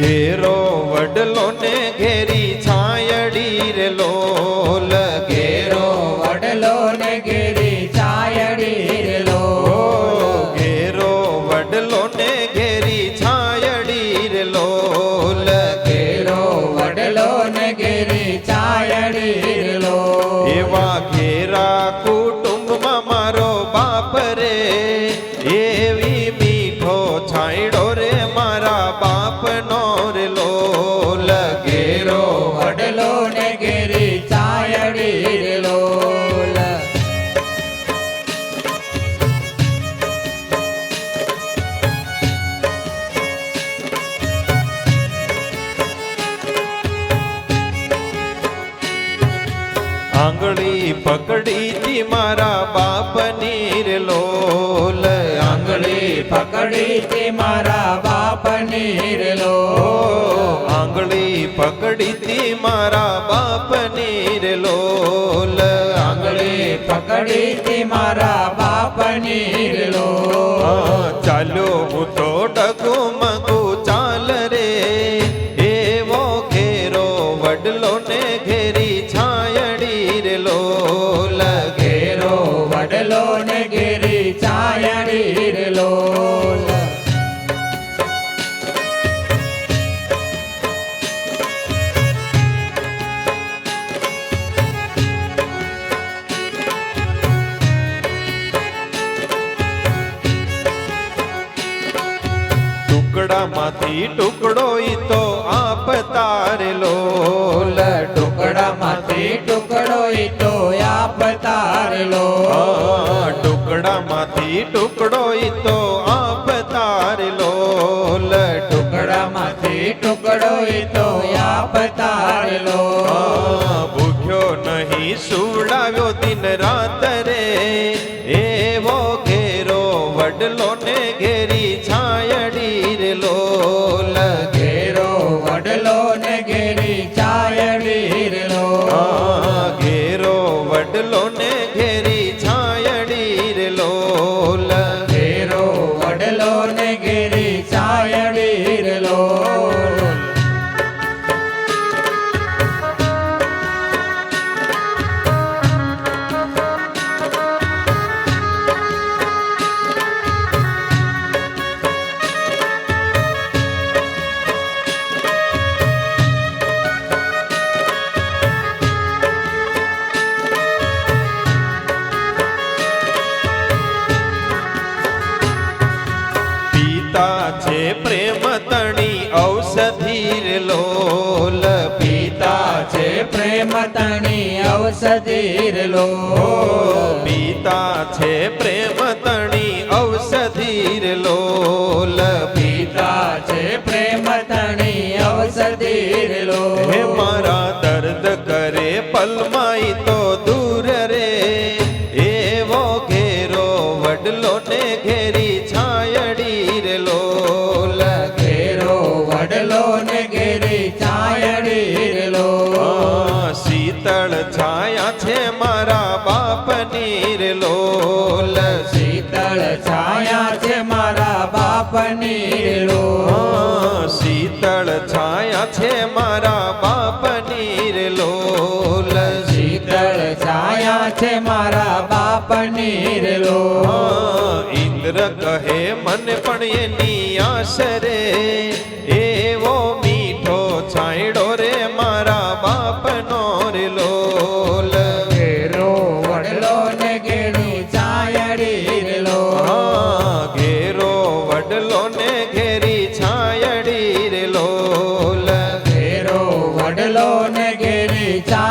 ઘેરો વડલો ને ઘેરી છાયડી રે લોલ. ઘેરો વડલો ને ઘેરી છાયડી રે લોલ. ઘેરો વડલો ને ઘેરી છાયડી રે લોલ. ઘેરો વડલો ને ઘેરી છાયડી રે લોલ. એવા ઘેરા કુટુંબમાં મારો બાપ રે. આંગળી પકડી મારા બાપની રે લોલ. આંગળી પકડી મારા બાપની રે લો આંગળી પકડી મારા બાપની રે લોલ. આંગળી પકડી મારા બાપની રે લો ચાલો હું તો ડગુ મગુ ટુકડામાંથી ટુકડો ઈ તો આપ તારે લોલ ટુકડામાંથી ટુકડો ઈ તો આપ તારેલો. ટુકડામાંથી ટુકડો ઈ તો આપ તારે લોલ ટુકડામાંથી ટુકડો ઈ તો આપ તારેલો. ભૂખ્યો નહીં સુવડાવ્યો દિન રાત રે. એવો ઘેરો વડલો ને ઘેરી વડલો પિતા છે પ્રેમ તણી ઔષધિ લોલ પીતા છે. પ્રેમ તણી ઔષધિ લોલ. પિતા છે પ્રેમ તણી ઔષધિ લોલ પીતા છે. પ્રેમ તણી ઔષધિ લોલ. હે મારા દર્દ કરે પલમાઈ તો દૂર રે. એવો ઘેરો વડલો ને ઘેરી છાયડી છાયા છે મારા બાપની રે લોલ. શીતળ છાયા છે મારા બાપની રે લોલ. શીતળ છાયા છે મારા બાપની રે લોલ. શીતળ છાયા છે મારા બાપની રે લોલ. ઇન્દ્ર કહે મને પણ એની આશરે. એવો લોલ ઘેરો વડલો